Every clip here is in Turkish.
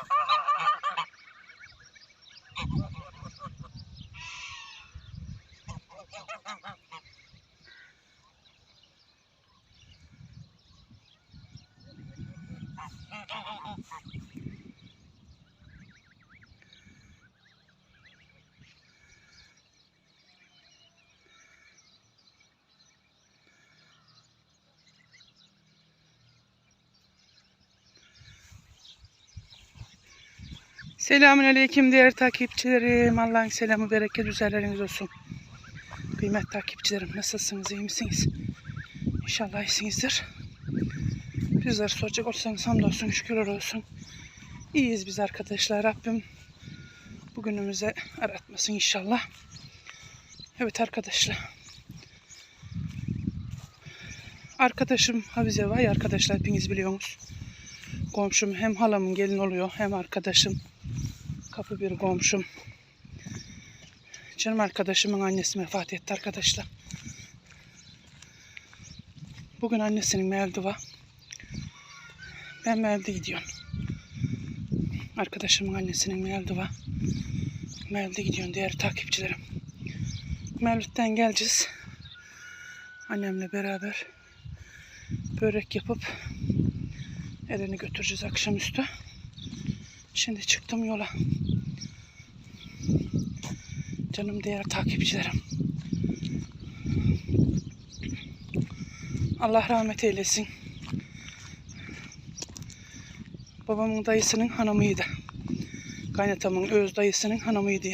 Uh-huh. Selamun Aleyküm değerli takipçilerim. Allah'ın selamı, bereket üzerleriniz olsun. Kıymetli takipçilerim nasılsınız, iyi misiniz? İnşallah iyisinizdir. Bizler soracak olsanız hamdolsun, şükürler olsun. İyiyiz biz arkadaşlar. Rabbim bugünümüze aratmasın inşallah. Evet arkadaşlar. Arkadaşım Havize var arkadaşlar hepiniz biliyorsunuz. Komşum hem halamın gelin oluyor hem arkadaşım. Kapı bir komşum. Canım arkadaşımın annesi vefat etti arkadaşlar. Bugün annesinin mevlidi var. Ben mevlide gidiyorum. Arkadaşımın annesinin mevlidi var. Mevlide gidiyorum diğer takipçilerim. Mevlüt'ten geleceğiz. Annemle beraber börek yapıp Eren'i götüreceğiz akşamüstü. Şimdi çıktım yola. Canım diğer takipçilerim. Allah rahmet eylesin. Babamın dayısının hanımıydı. Kaynatamın öz dayısının hanımıydı.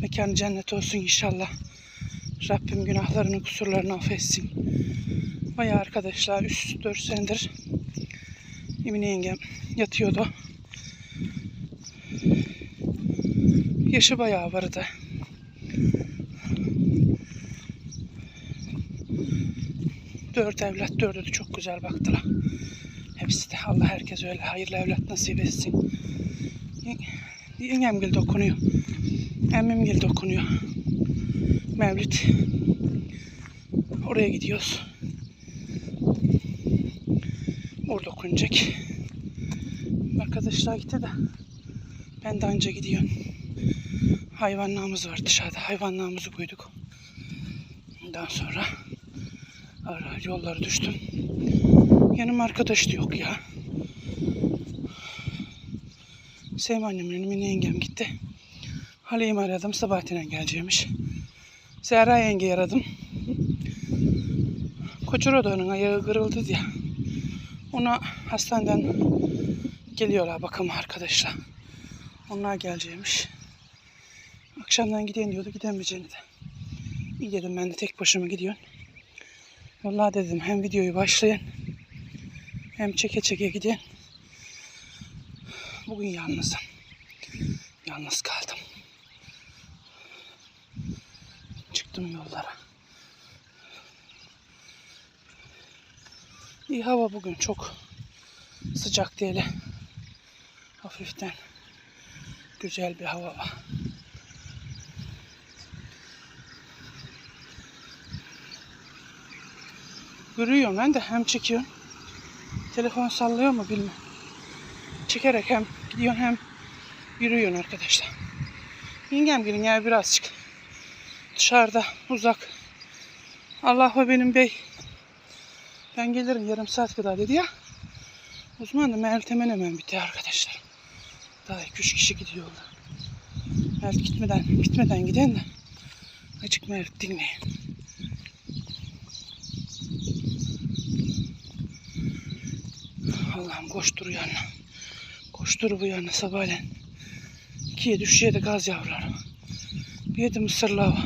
Mekanı cennet olsun inşallah. Rabbim günahlarını kusurlarını affetsin. Bayağı arkadaşlar 3-4 senedir Emine yengem yatıyordu. Yaşı bayağı vardı. Dört evlat dördü de çok güzel baktılar. Hepsi de Allah herkes öyle hayırlı evlat nasip etsin. Yengem gel dokunuyor. Emmim dokunuyor. Mevlüt. Oraya gidiyoruz. Okunacak. Arkadaşlar gitti de ben de anca gidiyorum. Hayvanlarımız var dışarıda. Hayvanlarımızı koyduk. Ondan sonra ara yollara düştüm. Yanım arkadaş da yok ya. Sevim annemin Emine yengem gitti. Halim'i aradım. Sabahattin'e geleceğimiş. Zehra yengeyi aradım. Koçurodo'nun ayağı kırıldı diye. Ona hastaneden geliyorlar bakım arkadaşlar. Onlar geleceğimiş. Akşamdan gideyim diyordu gidemeyeceğini de. İyi dedim ben de tek başıma gidiyorum. Vallahi dedim hem videoyu başlayın hem çeke çeke gidin. Bugün yalnızım. Yalnız kaldım. Çıktım yollara. İyi hava bugün çok sıcak değil. Hafiften güzel bir hava var. Görüyorum ben de hem çekiyorum. Telefon sallıyor mu bilmem. Çekerek hem gidiyorsun hem yürüyorsun arkadaşlar. Yengem gelin ya birazcık. Dışarıda uzak. Allah ve benim bey. Ben gelirim yarım saat kadar dedi ya. Uzman da Mehmet hemen bitti arkadaşlar. Daha iki üç kişi gidiyorlar. Mehmet gitmeden, bitmeden giden de. Açık Mehmet dinleyin. Allah'ım koştur yanına. Koştur bu yana sabahleyin. İkiye düşüyor da gaz yavruları. Bir yedi mısır lava.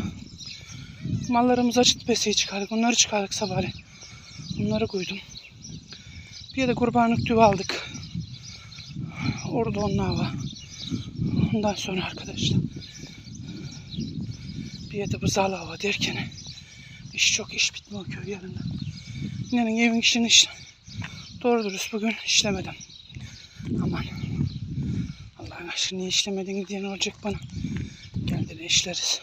Mallarımız açık besiyi çıkardık. Onları çıkardık sabahleyin. Onları koydum. Bir de kurbanlık tüvü aldık. Orada onlar var. Ondan sonra arkadaşlar. Bir de buzağlı hava derken iş çok iş bitmiyor köy yerinde. Nenin evin işini işte. Doğru dürüst bugün işlemedim. Aman. Allah'ın aşkına niye işlemedin diyen olacak bana. Kendine işleriz.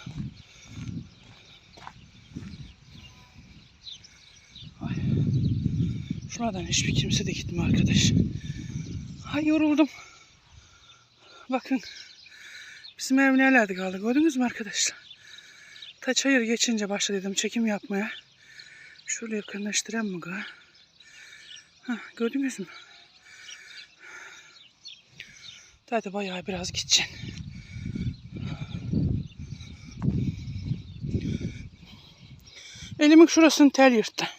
Şuradan hiçbir kimse de gitmiyor arkadaş. Ay yoruldum. Bakın. Bizim ev nelerdi kaldı gördünüz mü arkadaşlar? Ta çayır geçince başladım çekim yapmaya. Şöyle yakınlaştırayım mı ga? Gördünüz mü? Hadi bayağı biraz gideceksin. Elimin şurasını tel yırttı.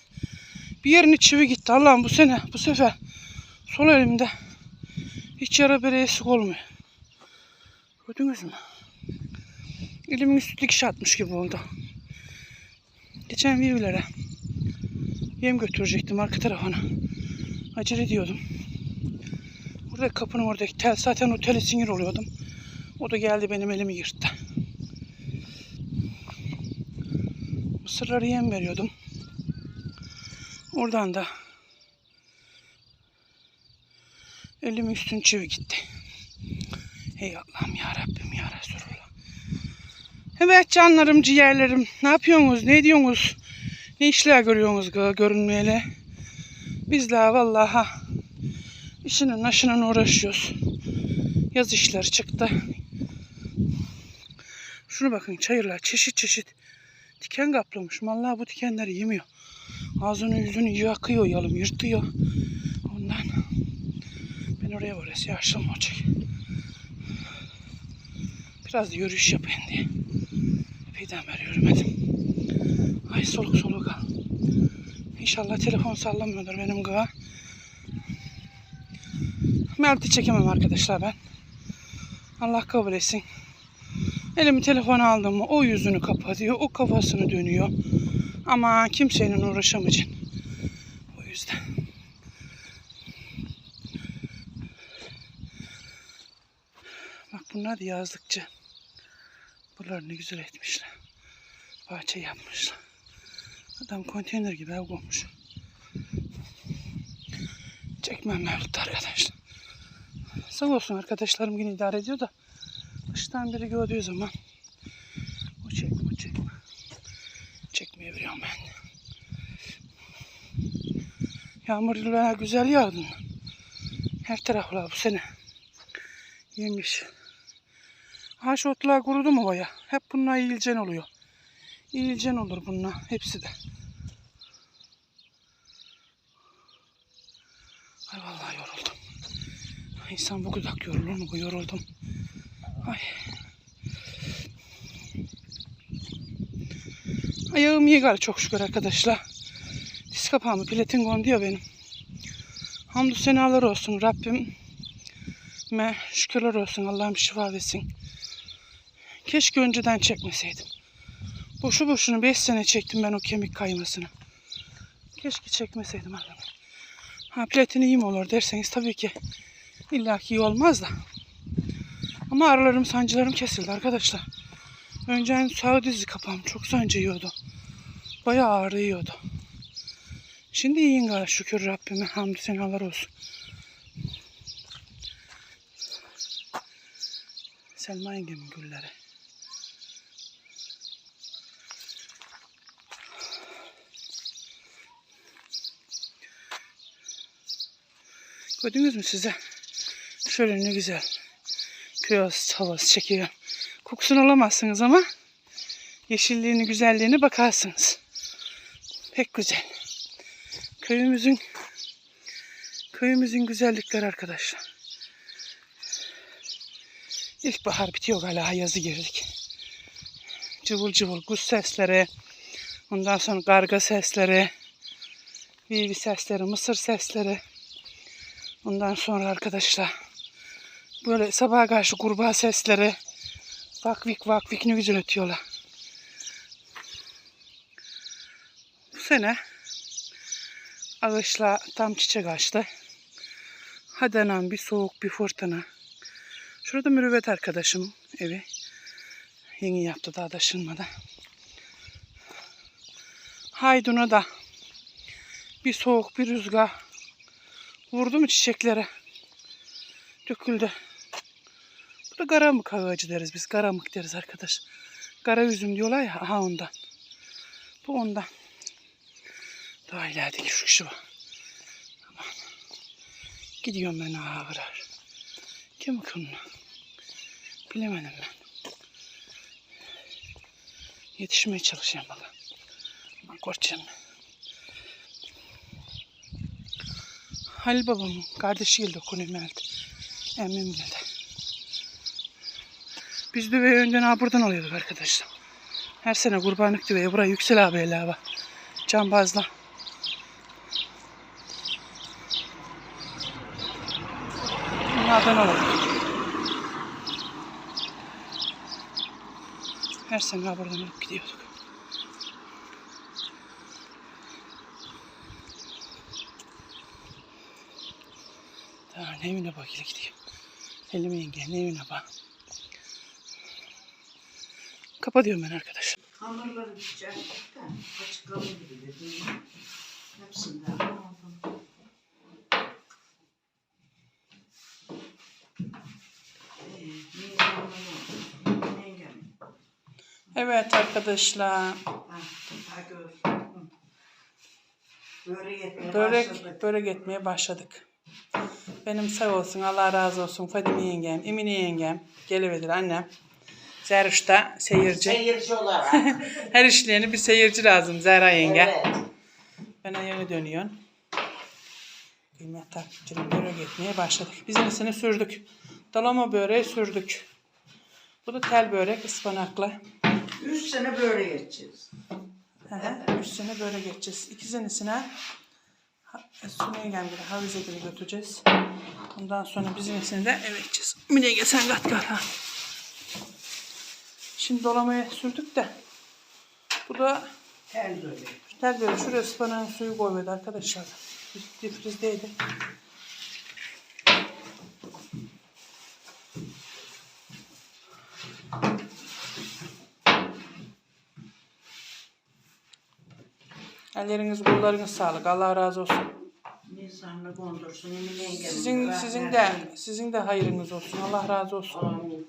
Bir yerini çivi gitti. Allah'ım bu sene, bu sefer sol elimde hiç yara bere eksik olmuyor. Gördünüz mü? Elimin üstü dikiş atmış gibi oldu. Geçen virgülere yem götürecektim arka tarafına. Acele ediyordum. Burada kapının oradaki tel zaten o tele sinir oluyordum. O da geldi benim elimi yırttı. Mısırları yem veriyordum. Oradan da elimin üstün çivi gitti. Ey Allah'ım ya Rabbim ya Resulallah. Evet canlarım ciğerlerim ne yapıyorsunuz ne ediyorsunuz? Ne işler görüyorsunuz gö- görünmeyeli? Bizler vallahi işinin aşının uğraşıyoruz. Yaz işleri çıktı. Şunu bakın çayırlar çeşit çeşit diken kaplamış. Vallahi bu dikenleri yemiyor. Ağzını yüzünü yakıyor yalım yırtıyor. Ondan ben oraya orası yaşlı olacak. Biraz yürüyüş yapayım diye. Epeyden beri yürümedim. Ay soluk soluk al. İnşallah telefon sallamıyordur benim gıva. Mert'i çekemem arkadaşlar ben. Allah kabul etsin. Elimi telefona aldım mı o yüzünü kapatıyor, o kafasını dönüyor. Ama kimsenin uğraşamayacağım. O yüzden. Bak bunlar da yazlıkçı. Buraları ne güzel etmişler. Bahçe yapmışlar. Adam konteyner gibi ev koymuş. Çekmem mevlüt arkadaşlar. Sağ olsun arkadaşlarım yine idare ediyor da dıştan biri gördüğü zaman o çekme o çekme. Çekmeye veriyorum ben. Yağmur yıllar güzel yağdı. Her taraflar bu sene. Yemiş. Haş otlar kurudu mu baya? Hep bunlar ilcen oluyor. İlcen olur bunlar. Hepsi de. Ay vallahi yoruldum. İnsan bu kadar yorulur mu? Yoruldum. Ay. Ayağım iyi galiba çok şükür arkadaşlar. Diz kapağımı platin kondu ya benim. Hamdü senalar olsun Rabbim. Me şükürler olsun Allah'ım şifa versin. Keşke önceden çekmeseydim. Boşu boşuna 5 sene çektim ben o kemik kaymasını. Keşke çekmeseydim Allah'ım. Ha platin iyi mi olur derseniz tabii ki illaki iyi olmaz da. Ama aralarım sancılarım kesildi arkadaşlar. Önce sağ dizi kapağım çok sancı. Bayağı ağrıyordu. Şimdi iyiyim galiba şükür Rabbime hamdü senalar olsun. Selma yengemin gülleri. Gördünüz mü size? Şöyle ne güzel. Köz havası çekiyor. Kokusunu alamazsınız ama yeşilliğini, güzelliğini bakarsınız. Pek güzel. Köyümüzün köyümüzün güzellikleri arkadaşlar. İlkbahar bitiyor hala yazı girdik. Cıvıl cıvıl kuş sesleri, ondan sonra karga sesleri, vivi sesleri, mısır sesleri. Ondan sonra arkadaşlar böyle sabaha karşı kurbağa sesleri, vakvik vakvik ne güzel ötüyorlar. Bu sene ağaçla tam çiçek açtı. Hadi anam bir soğuk bir fırtına. Şurada mürüvvet arkadaşım evi. Yeni yaptı daha taşınmadı. Haydun'a da bir soğuk bir rüzgar vurdu mu çiçeklere döküldü. Bu da karamık ağacı deriz biz. Karamık deriz arkadaş. Kara üzüm diyorlar ya. Aha ondan. Bu ondan. Daha ilerideki şu kişi var. Aman. Gidiyorum ben ağır ağır. Kim kılına? Bilemedim ben. Yetişmeye çalışıyorum bakalım. Ama korkacağım. Halil babamın kardeşi geldi konuyu Melt. Emmim geldi. Biz düveyi önceden ha buradan alıyorduk arkadaşlar. Her sene kurbanlık düveyi buraya Yüksel abi hele var. Cambazla. Bunlardan alıyorduk. Her sene buradan alıp gidiyorduk. Daha ne evine bak ile gidiyor. Elime yenge ne evine bak. Kapatıyorum ben arkadaşlar. Hamurları diyecekten açık kalın gibi dedim. Hepsinden aldım. Ee. Evet arkadaşlar. Börek etmeye Börek, başladık. börek etmeye başladık. Benim sağ olsun, Allah razı olsun. Fadime yengem, Emine yengem, gelivedir annem. Zerüş da seyirci. Seyirci olarak. Her işleyeni bir seyirci lazım Zehra yenge. evet. Ben ayağını dönüyorum. Kıymet takipçilerim börek etmeye başladık. Biz iyisini sürdük. Dalama böreği sürdük. Bu da tel börek ıspanaklı. Üç sene börek edeceğiz. Hı hı, Üstüne böyle geçeceğiz. İkizincisine Sunu yengem gibi havize gibi götüreceğiz. Ondan sonra bizimkisini de eve gideceğiz. Mine sen kat kat ha. Şimdi dolamaya sürdük de. Bu da Tel börek. tel böyle şuraya ıspanağın suyu koyuyordu arkadaşlar. Difrizdeydi. Elleriniz kollarınız sağlık. Allah razı olsun. Sizin sizin de sizin de hayrınız olsun. Allah razı olsun. Amin.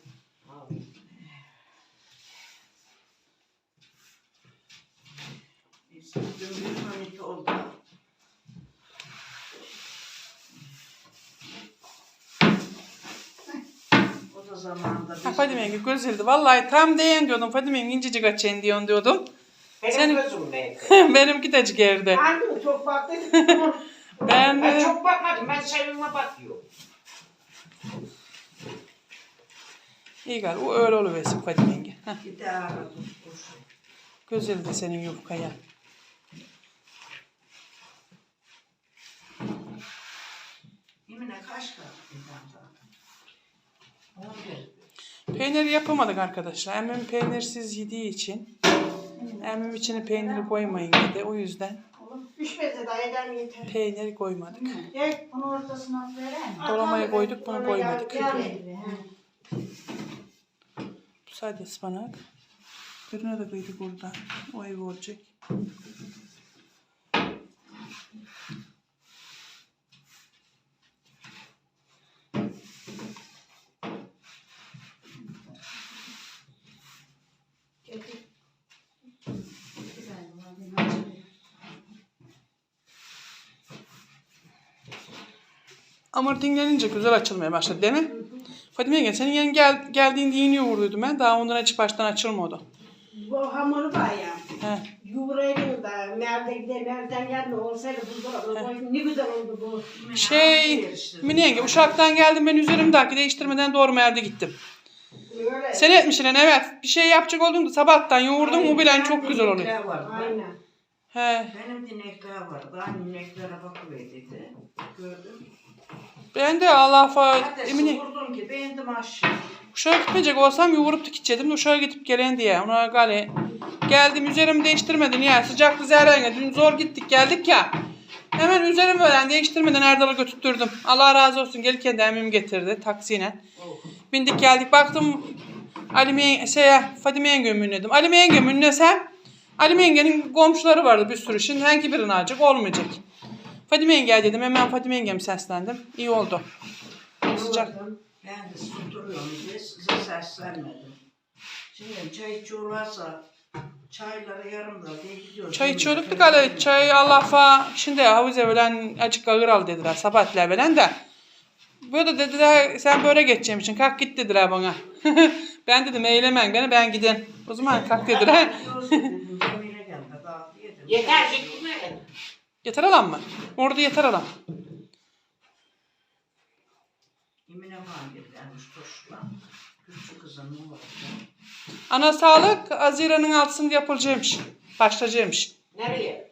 Ha, Fadime yenge gözüldü. Vallahi tam değen diyordum. Fadime yenge incecik açayım diyorsun diyordum. Benim Senin- gözüm neydi? Benimki de yerde. Hangi çok baktın? Ben Ben de çok bakmadım. Ben sevime bakıyorum. iyi gal. O öyle oluversin Fadime yenge. Bir daha aradım. Gözüldü senin yufkaya. Yemine kaç kaldı. Peynir yapamadık arkadaşlar. Emmim peynirsiz yediği için. Emmim içine peyniri koymayın dedi. O yüzden beze daha eder yeter. peynir koymadık. Gel bunu ortasına verelim. Dolmaya koyduk, bunu koymadık. Bu sadece ıspanak. Birine de kıydık burada. O ev olacak. Ama dinlenince güzel açılmaya başladı değil mi? Fadime yenge senin yeni gel, geldiğinde yeni yoğurduydum ben. Daha ondan açık baştan açılmadı. Bu hamuru bayağı. He. Yuvarlaydın da nerede gider nereden geldi olsaydı buzdolabı ne güzel oldu bu. Şey, Mine yenge uşaktan geldim ben üzerimdeki değiştirmeden doğru merde gittim. Öyle. Sen etmişsin evet. Bir şey yapacak olduğumda sabahtan yoğurdum mu bilen çok güzel oluyor. Aynen. He. Benim de inekler vardı. Aynı ineklere bakıverdiydi. Gördüm. Ben de Allah fa Ertesi Emine vurdum ki beğendim aşağı. uşağa gitmeyecek olsam yoğurup da gidecektim de uşağa gidip gelen diye. Ona gale geldim üzerimi değiştirmedin ya sıcaklı zerrenge dün zor gittik geldik ya. Hemen üzerimi öğren değiştirmeden Erdal'a götürttürdüm. Allah razı olsun gelirken de emmim getirdi taksiyle. Oh. Bindik geldik baktım Ali şeye Fadime yenge ünledim. Ali yenge ünlesem Ali yengenin komşuları vardı bir sürü. Şimdi hangi birini alacak olmayacak. Fadime yenge dedim hemen Fadime yengem seslendim. İyi oldu. Sıcak. Ben de susturuyorum diye size seslenmedim. Şimdi çay içiyorlarsa çayları yarım da diye gidiyoruz. Çay içiyorduk da gale çay Allah fa şimdi havuze veren açık ağır al dediler sabahleyin veren de Böyle dediler sen böyle geçeceğim için kalk git dediler bana. ben dedim eylemen beni ben giden. O zaman kalk dediler. Yeter gitme. Yeter alan mı? Orada yeter alan. Emine var gelmiş turşulan. Küçük kızın ne olacak? Ana sağlık Haziran'ın altısında yapılacakmış. Başlayacakmış. Nereye?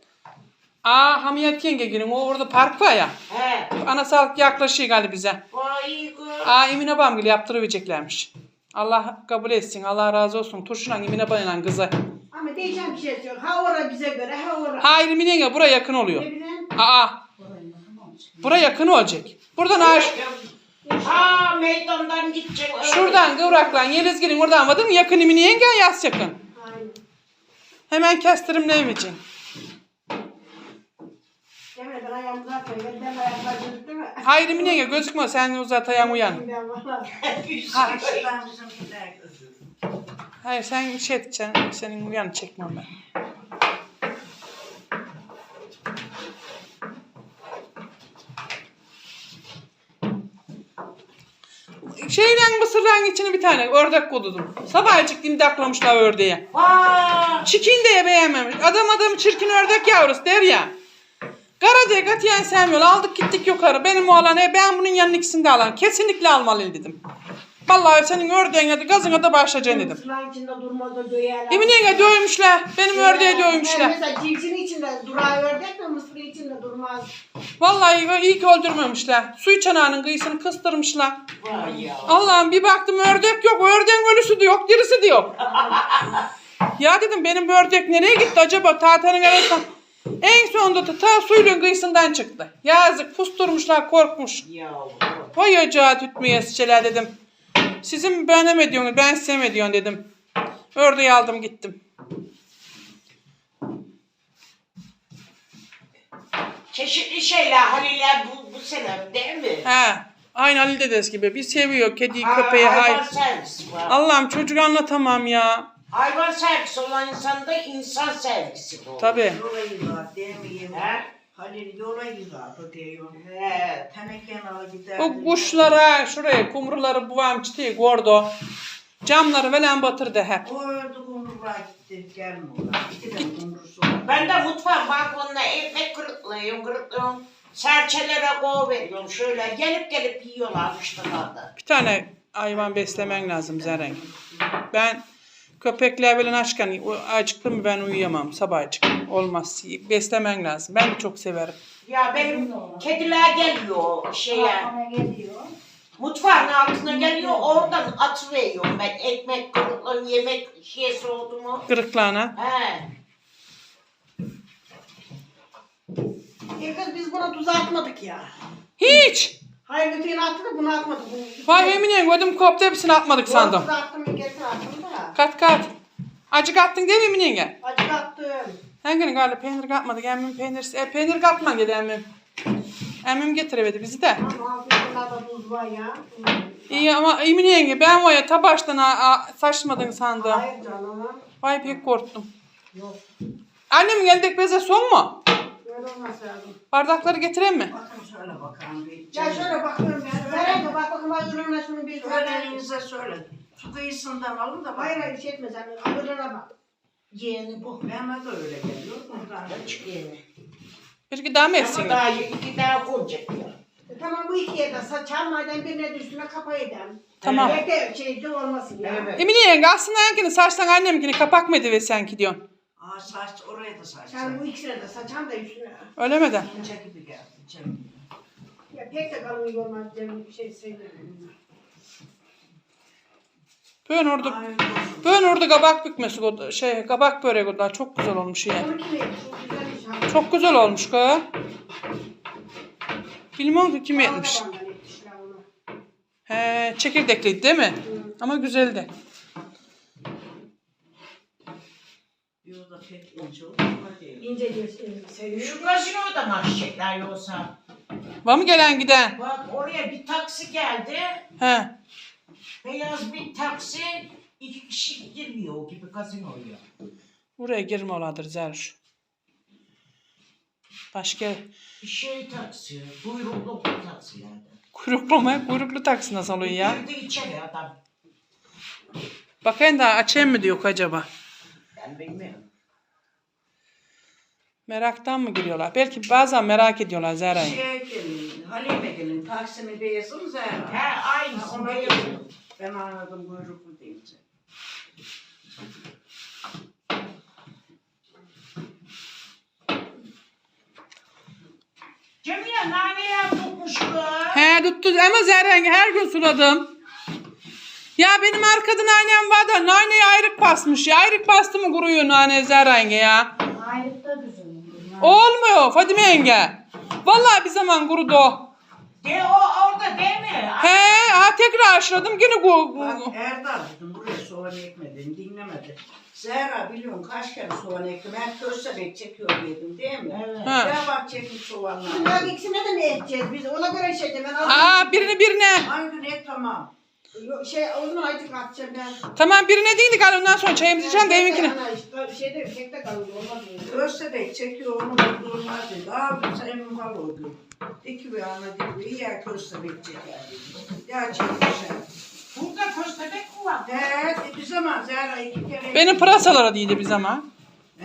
Aa Hamiyet Yengegin'in o orada park var ya. He. Ana sağlık yaklaşıyor galiba bize. Vay kız. Aa Emine Bamgil yaptırıvereceklermiş. Allah kabul etsin. Allah razı olsun. Turşulan Emine Bayılan kızı. Ama diyeceğim bir şey yok. Ha ora bize göre ha ora. Hayır Emine yenge buraya yakın oluyor. Ne bileyim. Aa buraya yakın olacak. Buradan ağaç. Aa meydandan gidecek. Şuradan kıvraklan Yelizgil'in oradan vardı mı yakın Emine yenge yaz yakın. Aynen. Hemen ben ayağımı. Ben ayaklarım değil mi? Hayır Emine yenge gözükme sen uzat ayağın uyan. Ben valla. Ha. Ben. Hayır sen şey edeceksin. Senin uyanı çekmem ben. Şeyden mısırların içine bir tane ördek kodudum. Sabahcık dimdaklamışlar ördeğe. Aa, Çikin de beğenmemiş. Adam adam çirkin ördek yavrusu der ya. Kara diye katiyen sevmiyor. Aldık gittik yukarı. Benim oğlan e ben bunun yanına ikisini de alan. Kesinlikle almalıyım dedim. Vallahi senin ördeğine de gazına da başlayacaksın dedim. Sılan içinde durmadı döyerler. Emin yenge dövmüşler. Benim ördeğe dövmüşler. Mesela civcivin içinde durar ördek de mısır içinde durmaz. Vallahi iyi ki öldürmemişler. Su çanağının kıyısını kıstırmışlar. vay ya. Allah'ım bir baktım ördek yok. Ördeğin ölüsü de yok. Dirisi de yok. ya dedim benim bu ördek nereye gitti acaba? Tahtanın arasından. En sonunda da ta suyun kıyısından çıktı. Yazık pusturmuşlar korkmuş. Yavrum. Vay ocağı tütmeye dedim. Sizin bana mı diyorsunuz ben size mi diyorsun dedim. Ördeği aldım gittim. Çeşitli şeyler Halil'e bu, bu sene değil mi? He. Aynı Ali dedesi gibi. Bir seviyor kediyi Ha, köpeği. hayvan Hayır. sevgisi var. Allah'ım çocuk anlatamam ya. Hayvan sevgisi olan insanda insan de olur. Tabii. He? Halil yola yıkar diyor. He. Teneken alı gider. O kuşlara şuraya kumruları buvam çitiği gordo. Camları velen batırdı hep. O öldü kumrular gitti. Gelmiyorlar. İki de kumrusu var. Ben de mutfağın balkonuna ekmek kırıklığım, kırıklığım. Serçelere kov veriyorum şöyle. Gelip gelip yiyorlar dışarıda. Bir tane hayvan beslemen lazım Zeren. Ben köpekler böyle açken acıktım mı ben uyuyamam sabahcık. Olmaz. Beslemen lazım. Ben de çok severim. Ya benim kediler geliyor şeye. Bana geliyor. Mutfağın altına geliyor oradan atıveriyorum ben ekmek kırıklığım yemek şişesi oldu mu? Kırıklağına. He. E kız biz buna tuz atmadık ya. Hiç. Hayır öteyini attı da bunu atmadık. Bunu Vay Emine ödüm koptu hepsini atmadık sandım. Tuz attım getir attım da. Kat kat. Acık attın değil mi Emine yenge? Acı attım. Hanginin galiba peynir katmadık. Emmim peynir, e, peynir katma dedi emmim. Emmim getiremedi bizi de. Ama altında da tuz var ya. İyi ama Emine yenge ben var ya ta baştan a- a- saçmadın sandım. Hayır canım. Vay pek korktum. Yok. Annem geldek beze son mu? Öyle olmaz lazım. Bardakları getireyim mi? Bakın şöyle bakalım. Bir Ya şöyle bakıyorum ben. Veren de bak bakın bak ürünle şunu bir Şöyle elinize söyle. Su kıyısından alın da Hayır bakın. hayır şey etme sen. Ürüne bak. Yeğeni bu. Bana da öyle geliyor. Buradan. Açık yeğeni. Bir iki daha mı Ama daha iki daha konacak ya. E, tamam bu ikiye de saçan madem birine de üstüne kapa edem. Tamam. Bekle şeyci olmasın ya. Evet. Emine yenge aslında hangini saçtan annemkini kapak mı ediver sanki diyorsun. Aa saç oraya da saç. Sen bu ikisine de saçan da üstüne. Öyle mi de? İnce gibi geldi. ince gibi. Ya pek de kalın yormaz Cem bir şey söylemiyorum. Ben orada Ay, ben orada kabak bükmesi o- şey kabak börek o da çok güzel olmuş ya. Onu kim yemiş? O güzelmiş ha. Çok güzel olmuş kız. Bilmem ki kim etmiş. Da onu. He, çekirdekliydi değil mi? Ama güzeldi. Diyor da pek ince seviyor. Şu gazinoda mı açacaklar yoksa? Var mı gelen giden? Bak oraya bir taksi geldi. He. Beyaz bir taksi. iki kişi girmiyor o gibi gazinoya. Buraya girme oladır Zerş. Başka Bir şey taksi. Kuyruklu bu taksilerde. kuyruklu mu? Kuyruklu taksi nasıl oluyor ya? Girdi içeri adam. Bakayım da açayım mı diyor acaba? Ben bilmiyorum. Meraktan mı giriyorlar? Belki bazen merak ediyorlar Zehra'yı. Şey gelin, Halime gelin, Taksim'i beyazım Zehra. He Ha, aynısı. ona değil. gelin. Ben anladım kuyruklu deyince. Cemile nane tutmuş kız. He tuttu ama Zehra yenge her gün suladım. Ya benim arkada nanem var da naneyi ayrık basmış ya. Ayrık bastı mı kuruyor nane Zehra yenge ya. Olmuyor Fadime yenge. Vallahi bir zaman kurudu o. De o orada değil mi? He ha tekrar aşıladım yine ku. Bak Erdal dedim buraya soğan ekmedin, dinlemedi. Zehra biliyorsun kaç kere soğan ektim. Her köstebek çekiyor dedim değil mi? Evet. Ha. Ya bak çekmiş soğanlar. Bunlar ikisine de ne edeceğiz biz? Ona göre şey de ben Aa birini birine. Hangi et tamam. Yok, Şey o zaman acık atacağım ben. Tamam birine değildik galiba ondan sonra çayımızı içelim de evinkine. Ana işte şeyde şeyde kalıyor olmaz mı? Köstebek çekiyor onu durmaz dedi. Abi senin var o gün. Diki bir ana bir yer köstebek çeker dedi. Ya çekmişler. Burada köstebek mi var? Evet, bir zaman Zehra iki kere... Benim pırasalar değildi bir zaman.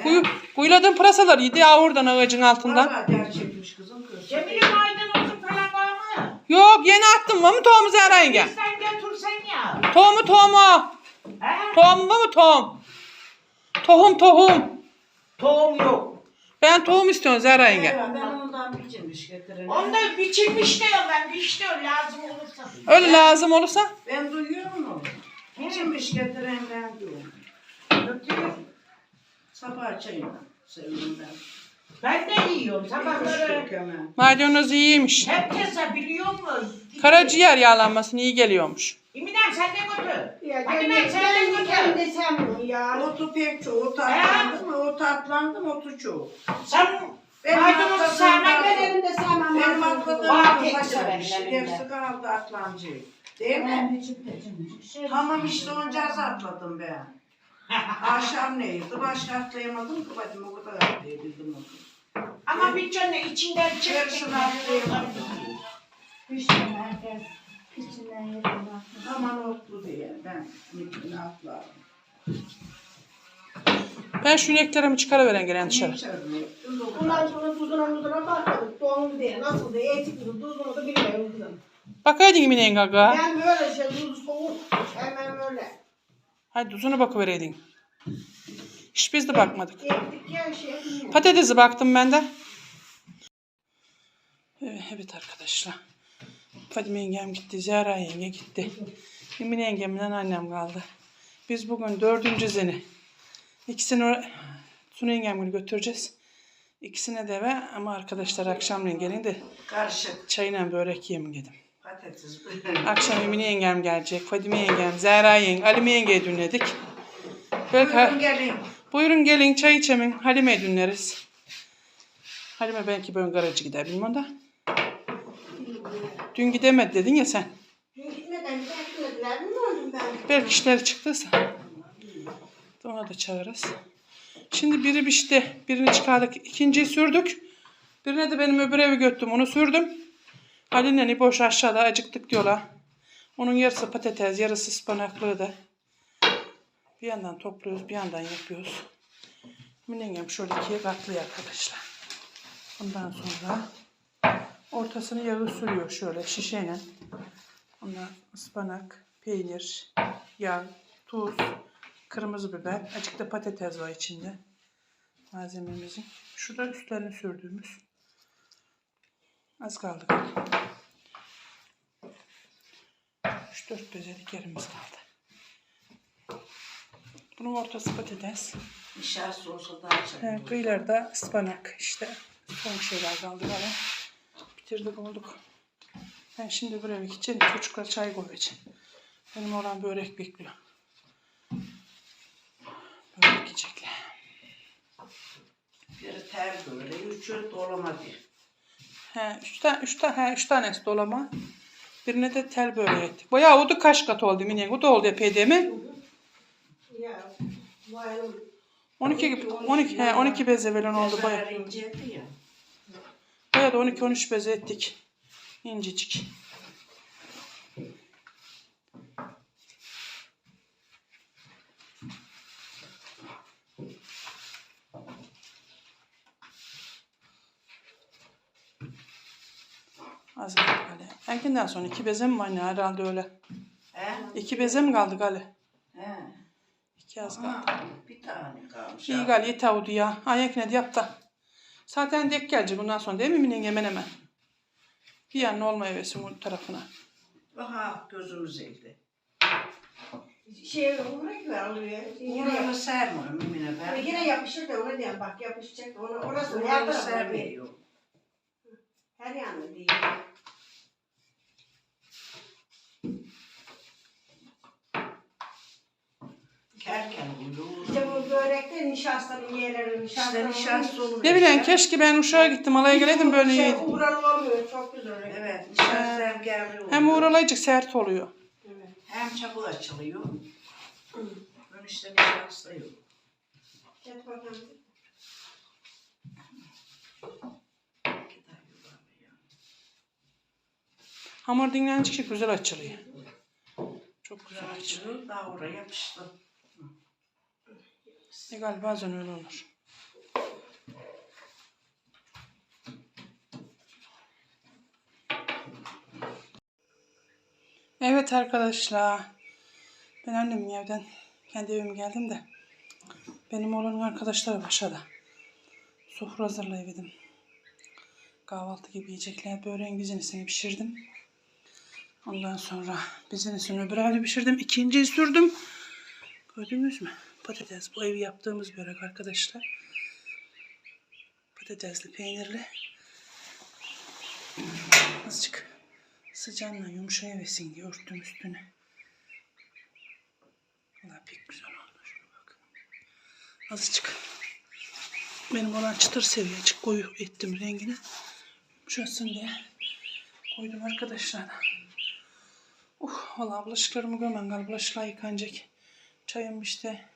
Kuyu, kuyuladığım pırasalar yedi ya oradan ağacın altından. Valla der çekmiş kızım köstebek. Cemile maydanozu falan var mı? Yok yeni attım var mı tohumu Zehra yenge? Sen Tohumu tohumu. He? Tohum var mı tohum? Tohum tohum. Tohum yok. Ben tohum istiyorum Zehra yenge. Ben ondan biçilmiş getirin. Onda biçilmiş diyor ben. Biçti lazım olursa. Öyle lazım olursa. Ben duyuyorum onu. Biçilmiş getiren ben diyorum. Götürüyorum. Sabah çayına sevdim ben. De yiyorum sabahları. Maydanoz iyiymiş. Herkese biliyor mu? Karaciğer yağlanmasına iyi geliyormuş. İminem sen de götür. Ya ben sen de ben götür. de sen ya. Otu pek çok, o tatlandı mı? O tatlandı mı? Otu çok. Sen Benim maydanozu atladığım Ben ben. elimde sevmem. Benim atladığım bazı pek başarmış. severim elimde. Hepsi kaldı atlancı. Değil mi? Tamam işte oncaz atladım ben. Akşam neydi? Başka atlayamadım ki. Hadi o kadar atlayabildim onu. Ama bir tane içinden çekecek. Yarısını atlayamadım. İşte herkes içinden yerinden. Aman otlu diye ben mikini atlarım. Ben şu ineklerimi çıkarıveren gelen dışarı. Bundan sonra tuzuna muzuna bakmadık. Doğumlu diye, nasıl diye, etik tuzu, tuzunu da bilmiyorum kızım. Bakaydın ineğin gaga? Ben böyle şey, tuz soğuk, hemen böyle. Hadi tuzuna bakıvereydin. Hiç biz de bakmadık. Şey. Patatesi baktım ben de. Evet, evet arkadaşlar. Fadime yengem gitti, Zehra yenge gitti. Emine yengemle annem kaldı. Biz bugün dördüncü zeni. İkisini Sunu yengemini götüreceğiz. İkisine de eve ama arkadaşlar akşamleyin gelin de Karışık çayla börek yiyeyim dedim. patates. Akşam Emine yengem gelecek, Fadime yengem, Zehra yenge, Halime yengeye dünledik. Belki Buyurun gelin. Buyurun gelin çay içemin. Halime dünleriz. Halime belki ben garajı gider bilmem da. Dün gidemedi dedin ya sen. Dün gitmeden bir gitmediler mi oldum ben? Belki işleri çıktıysa. Ona da çağırırız. Şimdi biri pişti. Birini çıkardık. İkinciyi sürdük. Birine de benim öbür evi götürdüm. Onu sürdüm. Halil'le İboş aşağıda acıktık diyorlar. Onun yarısı patates, yarısı ıspanaklı da. Bir yandan topluyoruz, bir yandan yapıyoruz. Minengem şöyle ikiye katlıyor arkadaşlar. Ondan sonra ortasını yağı sürüyor şöyle şişeyle. Ondan ıspanak, peynir, yağ, tuz, kırmızı biber, azıcık da patates var içinde. Malzememizin. Şurada üstlerini sürdüğümüz. Az kaldı. 3-4 bezelik yerimiz kaldı. Bunun ortası patates. Nişasta olsa daha çok. Kıyılarda ıspanak işte. Son şeyler kaldı bana. Bitirdik olduk. Ben şimdi buraya gideceğim. Çocuklar çay koyacağım. Benim oğlan börek bekliyor. Börek yiyecekler. Biri ter böyle, üçü dolama bir. He, üç, tane, üç, tane, he, üç tanesi dolama. Birine de tel böreği ettik. Bayağı o da kaç kat oldu minen. O da oldu epey değil mi? Ya, bu ayın 12, 12, he, 12 beze veren oldu bayağı. İnceydi ya. Da 12-13 beze ettik. İncecik. Az kaldı Gale. Erkenden sonra iki beze mi var ne herhalde öyle. He? İki beze mi kaldı Gale? He. İki az kaldı. Ama bir tane kalmış. İyi gal yeter oldu ya. Ayak ne yap da. Zaten dek gelecek bundan sonra değil mi Minin hemen hemen? Bir yan olma hevesim bu tarafına. Aha gözümüz eğdi. Şey uğrak ver alıyor. Yine, Uğranı sermiyorum Emine ben. yine yapışır da ona diyorum bak yapışacak. Onu, orası her Uğranı tarafı değil. Her yanı değil. Kerken uyuyor. İşte bu nişastanın yerleri İşte nişastanın. nişasta olur. Ne bileyim işte. keşke ben uşağa gittim alaya geleydim böyle şey, yedim. Uğralı olmuyor çok güzel. Evet nişasta hem gerli oluyor. Hem uğralayacak sert oluyor. Evet. Hem çabuk açılıyor. Ön işte nişasta yok. Get bakalım. Hamur dinlenince güzel açılıyor. Çok güzel. Açılıyor daha oraya yapıştı. E bazen öyle olur. Evet arkadaşlar. Ben annemin evden kendi evime geldim de benim oğlanın arkadaşları aşağıda. Sofra hazırlayıverdim. Kahvaltı gibi yiyecekler. Böreğin bizinisini pişirdim. Ondan sonra bizinisini öbür hali pişirdim. İkinciyi sürdüm. Gördünüz mü? Patates. Bu evi yaptığımız börek arkadaşlar. Patatesli, peynirli. Azıcık sıcağına yumuşayıversin diye örttüm üstüne. Valla pek güzel olmuş. Bak. Azıcık. Benim olan çıtır seviye. Azıcık koyu ettim rengini. Yumuşasın diye. Koydum arkadaşlar. Uh, valla bulaşıklarımı görmem galiba. Bulaşıklar yıkanacak. Çayım işte.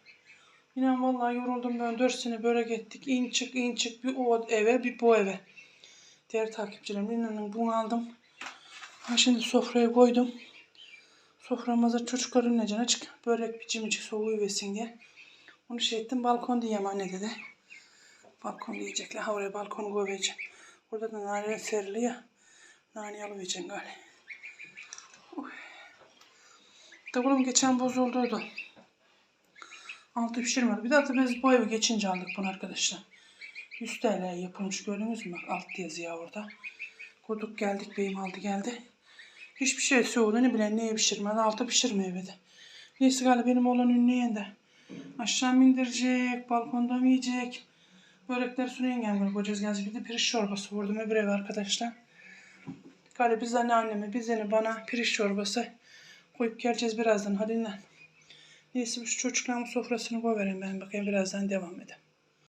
İnan vallahi yoruldum ben. Dört sene börek ettik. İn çık in çık. Bir o eve bir bu eve. Diğer takipçilerim inanın bunu aldım. Ha şimdi sofraya koydum. Soframıza çocukların necine açık. Börek bir cimcik soğuğu versin diye. Onu şey ettim. Balkon diyeyim anne dedi. Balkon diyecekler. Ha oraya balkonu koyacağım. Burada da nane serili ya. Nane alıvereceğim galiba. Davulum geçen bozulduydu. Altı pişirmedi. Bir de biz bu evi geçince aldık bunu arkadaşlar. 100 TL yapılmış gördünüz mü? Alt yazıyor orada. Koduk geldik beyim aldı geldi. Hiçbir şey soğuduğunu bilen neye pişirmedi. Altı pişirmeye de. Neyse galiba benim olan ünlüyen de. Aşağı indirecek, balkonda mı yiyecek? Börekler sunu yengem böyle gelecek. Bir de pirinç çorbası vurdum öbür eve arkadaşlar. Galiba biz anne anneme, biz bana pirinç çorbası koyup geleceğiz birazdan. Hadi lan. Neyse şu çocukların sofrasını koyvereyim ben bakayım birazdan devam edelim.